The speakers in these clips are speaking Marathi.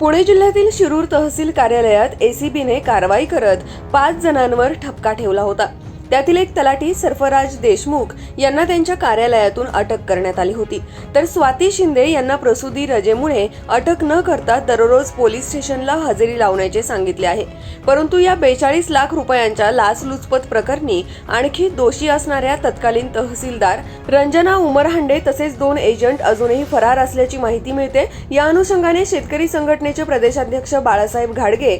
पुणे जिल्ह्यातील शिरूर तहसील कार्यालयात एसीबीने कारवाई करत पाच जणांवर ठपका ठेवला होता. त्यातील एक तलाठी सरफराज देशमुख यांना त्यांच्या कार्यालयातून अटक करण्यात आली होती. तर स्वाती शिंदे यांना प्रसूती रजेमुळे अटक न करता दररोज पोलीस स्टेशनला हजेरी लावण्याचे सांगितले आहे. परंतु या बेचाळीस लाख रुपयांच्या लाचलुचपत प्रकरणी आणखी दोषी असणाऱ्या तत्कालीन तहसीलदार रंजना उमरहांडे तसेच दोन एजंट अजूनही फरार असल्याची माहिती मिळते. या अनुषंगाने शेतकरी संघटनेचे प्रदेशाध्यक्ष बाळासाहेब घाडगे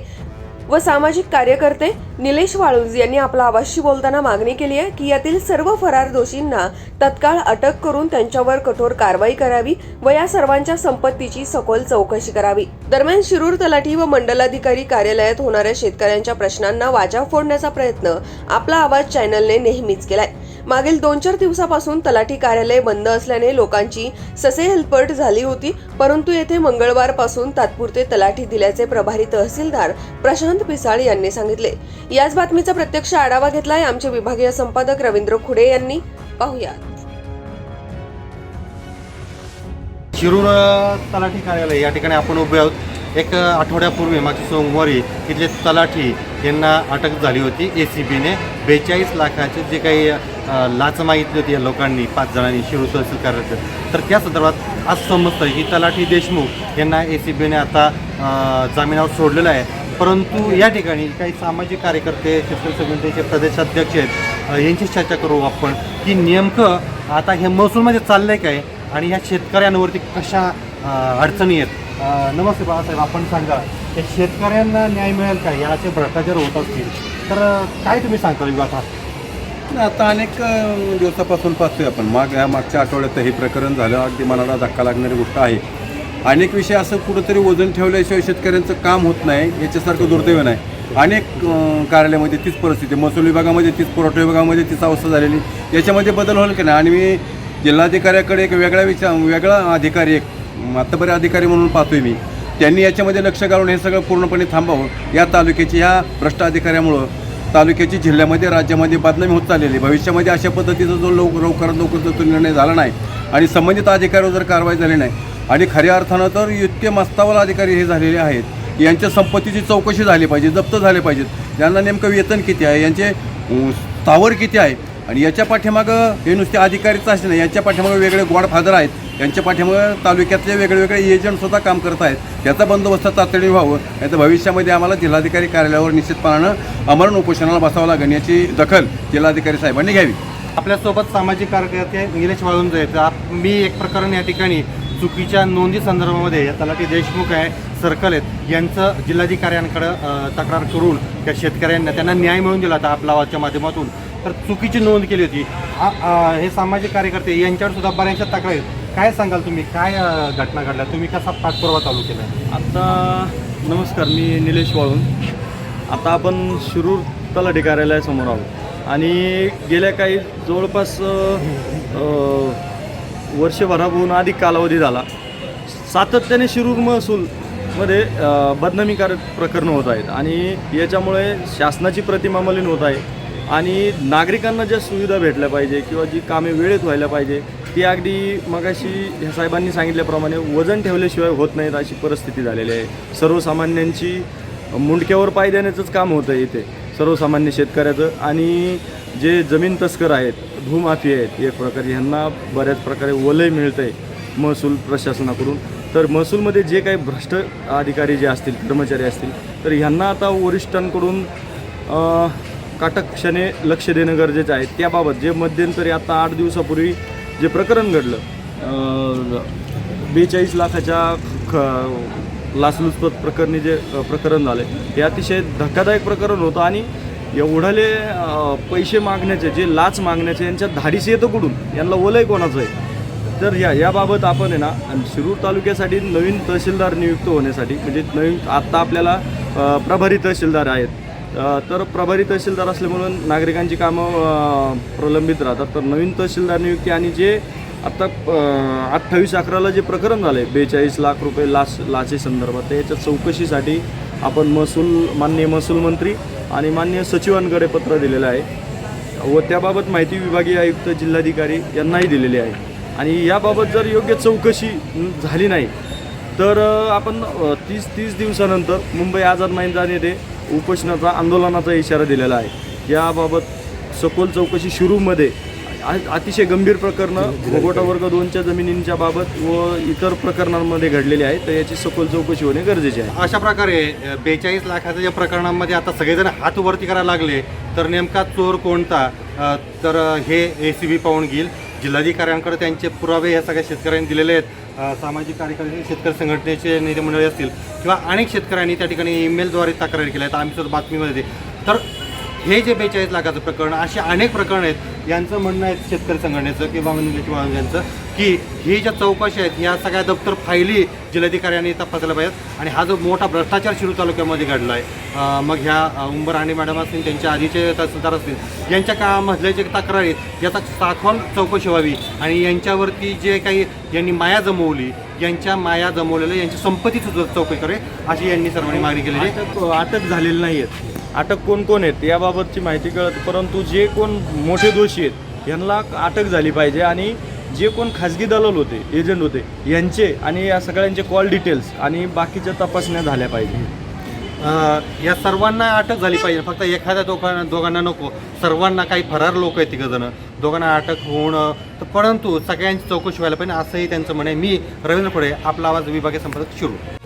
व सामाजिक कार्यकर्ते निलेश वाळुंज यांनी आपला आवाजशी बोलताना मागणी केली आहे की यातील सर्व फरार दोषींना तत्काळ अटक करून त्यांच्यावर कठोर कारवाई करावी व या सर्वांच्या संपत्तीची सखोल चौकशी करावी. दरम्यान शिरूर तलाठी व मंडलाधिकारी कार्यालयात होणाऱ्या शेतकऱ्यांच्या प्रश्नांना वाचा फोडण्याचा प्रयत्न आपला आवाज चॅनलने नेहमीच केलाय. मागील दोन चार दिवसापासून तलाठी कार्यालय बंद असल्याने लोकांची ससे हेलपट झाली होती परंतु येथे मंगळवारपासून तात्पुरते तलाठी दिल्याचे प्रभारी तहसीलदार प्रशांत पिसाळ यांनी सांगितले. याच बातमीचा प्रत्यक्ष आढावा घेतलाय आमचे विभागीय संपादक रवींद्र खुडे यांनी. पाहुयात. शिरूर तलाठी कार्यालय या ठिकाणी आपण उभे आहोत. एक आठवड्यापूर्वी मागच्या सोमवारी तिथले तलाठी यांना अटक झाली होती. ए सी बीने बेचाळीस लाखाचे जे काही लाच मागितली होती या लोकांनी पाच जणांनी शिरूर तहसील कार्यालयात तर त्या संदर्भात आज समजतं की तलाठी देशमुख यांना ए सी बीने आता जामिनावर सोडलेलं आहे. परंतु या ठिकाणी काही सामाजिक कार्यकर्ते शेतकरी समितीचे प्रदेशाध्यक्ष आहेत. यांची चर्चा करू आपण की नेमकं आता हे महसूलमध्ये चाललं आहे काय आणि या शेतकऱ्यांवरती कशा अडचणी आहेत. नमस्ते बाळासाहेब आपण सांगा. ते शेतकऱ्यांना न्याय मिळेल का? याचे भ्रष्टाचार होत असतील. तर काय तुम्ही सांगता विभागात आता? अनेक दिवसापासून पाहतोय आपण. माग या मागच्या आठवड्यात हे प्रकरण झालं. अगदी मनाला धक्का लागणारी गोष्ट आहे. अनेक विषय असं कुठंतरी वजन ठेवल्याशिवाय शेतकऱ्यांचं काम होत नाही. याच्यासारखं दुर्दैव नाही. अनेक कार्यालयामध्ये तीच परिस्थिती महसूल विभागामध्ये तीच पुरवठा विभागामध्ये तीच अवस्था झालेली. याच्यामध्ये बदल होईल की नाही? आणि मी जिल्हाधिकाऱ्याकडे एक वेगळा विचार वेगळा अधिकारी एक मातबरे अधिकारी म्हणून पाहतोय मी. त्यांनी याच्यामध्ये लक्ष घालून हे सगळं पूर्णपणे थांबावं. या तालुक्याची ह्या भ्रष्ट अधिकाऱ्यामुळं तालुक्याची जिल्ह्यामध्ये राज्यामध्ये बदनामी होत चाललेली आहे. भविष्यामध्ये अशा पद्धतीचा जो लवकर लवकरात लवकर जर तो निर्णय झाला नाही आणि संबंधित अधिकाऱ्यावर जर कारवाई झाली नाही आणि खऱ्या अर्थानं तर इतके मस्तावल अधिकारी हे झालेले आहेत यांच्या संपत्तीची चौकशी झाली पाहिजे जप्त झाले पाहिजेत. यांना नेमकं वेतन किती आहे? यांचे स्थावर किती आहे? आणि याच्या पाठीमागं हे नुसते अधिकारीच असे नाही याच्या पाठीमागं वेगळे गॉडफादर आहेत यांच्या पाठीमागं तालुक्यातले वेगळेवेगळे एजंटसुद्धा एजंट सुद्धा काम करत आहेत. त्याचा बंदोबस्त तातडीने व्हावं नाही तर भविष्यामध्ये आम्हाला जिल्हाधिकारी कार्यालयावर निश्चितपणानं अमरण उपोषणाला बसावं लागेल याची दखल जिल्हाधिकारी साहेबांनी घ्यावी. आपल्यासोबत सामाजिक कार्यकर्ते निलेश वाळून जायचं मी एक प्रकरण या ठिकाणी चुकीच्या नोंदी संदर्भामध्ये या तलाठी देशमुख आहे सर्कल आहेत. यांचं जिल्हाधिकाऱ्यांकडं तक्रार करून त्या शेतकऱ्यांना त्यांना न्याय मिळून दिला होता आपला आवाजच्या माध्यमातून. तर चुकीची नोंद केली होती. आ- आ, हे सामाजिक कार्यकर्ते यांच्यावर सुद्धा बऱ्याचशा तक्रारी आहेत. काय सांगाल तुम्ही? काय अ, घटना घडल्या? तुम्ही कसा पाठपुरावा चालू केला? आता नमस्कार मी निलेश वाळून आता आपण शिरूर तलाठी कार्यालयासमोर आहोत. आणि गेल्या काही जवळपास अ, अ, वर्षभराहून अधिक कालावधी झाला. सातत्याने शिरूर महसूलमध्ये अ, बदनामीकारक प्रकरणं होत आहेत. आणि याच्यामुळे शासनाची प्रतिमा मलिन होत आहे. आणि नागरिकांना ज्या सुविधा भेटल्या पाहिजे किंवा जी कामे वेळेत व्हायला पाहिजे ती अगदी मगाशी ह्या साहेबांनी सांगितल्याप्रमाणे वजन ठेवल्याशिवाय होत नाहीत अशी परिस्थिती झालेली आहे. सर्वसामान्यांची मुंडक्यावर पाय देण्याचंच काम होतं इथे सर्वसामान्य शेतकऱ्याचं. आणि जे जमीन तस्कर आहेत भूमाफी आहेत एक प्रकारे ह्यांना बऱ्याच प्रकारे वलय मिळतं आहे महसूल प्रशासनाकडून. तर महसूलमध्ये जे काही भ्रष्ट अधिकारी जे असतील कर्मचारी असतील तर ह्यांना आता वरिष्ठांकडून काटकक्षाने लक्ष देणं गरजेचं आहे. त्याबाबत जे मध्यंतरी आता आठ दिवसापूर्वी जे प्रकरण घडलं बेचाळीस लाखाच्या ख लाचलुचपत प्रकरणी जे प्रकरण झालं हे अतिशय धक्कादायक प्रकरण होतं आणि एवढाले पैसे मागण्याचे जे लाच मागण्याचे यांच्या धाडीस येतं कुठून? यांना वलय कोणाचं आहे? तर या याबाबत आपण आहे ना शिरूर तालुक्यासाठी नवीन तहसीलदार नियुक्त होण्यासाठी म्हणजे नवीन आत्ता आपल्याला प्रभारी तहसीलदार आहेत तर प्रभारी तहसीलदार असल्यामुळं नागरिकांची कामं प्रलंबित राहतात. तर नवीन तहसीलदार नियुक्ती आणि जे आत्ता अठ्ठावीस अकराला जे प्रकरण झालं आहे बेचाळीस लाख रुपये लाच लाचे संदर्भात तर याच्या चौकशीसाठी आपण महसूल माननीय महसूल मंत्री आणि मान्य सचिवांकडे पत्र दिलेलं आहे व त्याबाबत माहिती विभागीय आयुक्त जिल्हाधिकारी यांनाही दिलेली आहे. आणि याबाबत जर योग्य चौकशी झाली नाही तर आपण तीस तीस दिवसानंतर मुंबई आझाद मैदान येथे उपोषणाचा आंदोलनाचा इशारा दिलेला आहे. याबाबत सखोल चौकशी शुरूमध्ये आ- अतिशय गंभीर प्रकरणं भोगोटा वर्ग दोनच्या जमिनींच्या बाबत व इतर प्रकरणांमध्ये घडलेली आहे तर याची सखोल चौकशी होणे गरजेचे आहे. अशा प्रकारे बेचाळीस लाखाच्या या प्रकरणांमध्ये आता सगळेजण हात वरती करायला लागले तर नेमका चोर कोणता? तर हे ए सी बी पाहून घेईल. जिल्हाधिकाऱ्यांकडे त्यांचे पुरावे या सगळ्या शेतकऱ्यांनी दिलेले आहेत. सामाजिक कार्यकर्ते शेतकरी संघटनेचे नेते मंडळी असतील किंवा अनेक शेतकऱ्यांनी त्या ठिकाणी ईमेलद्वारे तक्रारी केल्या आहेत आम्ही सुद्धा बातमीमध्ये तर हे जे बेचाळीस लाखाचं प्रकरण असे अनेक प्रकरण आहेत. यांचं म्हणणं आहे शेतकरी संघटनेचं किंवा निलेश वाळूंज यांचं की ही ज्या चौकशी आहेत या सगळ्या दप्तर फायली जिल्हाधिकाऱ्यांनी तपासल्या पाहिजेत. आणि हा जो मोठा भ्रष्टाचार शिरू तालुक्यामध्ये घडला आहे मग ह्या उंबर आणि मॅडम असतील त्यांच्या आधीचे तहसीलदार असतील यांच्या काळामधल्या जे तक्रारी आहेत याचा साखोल चौकशी व्हावी. आणि यांच्यावरती जे काही यांनी माया जमवली यांच्या माया जमवलेल्या यांची संपत्ती सुद्धा चौकशी करे अशी यांनी सर्वांनी मागणी केलेली आहे. अटक अटक झालेली नाही आहेत अटक कोण कोण आहेत याबाबतची माहिती कळत परंतु जे कोण मोठे दोषी आहेत यांना अटक झाली पाहिजे आणि जे कोण खाजगी दलाल होते एजंट होते यांचे आणि या सगळ्यांचे कॉल डिटेल्स आणि बाकीच्या तपासण्या झाल्या पाहिजे. या सर्वांना अटक झाली पाहिजे. फक्त एखाद्या दोघांना दोघांना नको. सर्वांना काही फरार लोक आहेत तिघजणं. दोघांना अटक होणं. तर परंतु सगळ्यांची चौकशी व्हायला पाहिजे. असंही त्यांचं म्हणे मी रवींद्र फडे आपला आवाज विभागीय संपर्क सुरू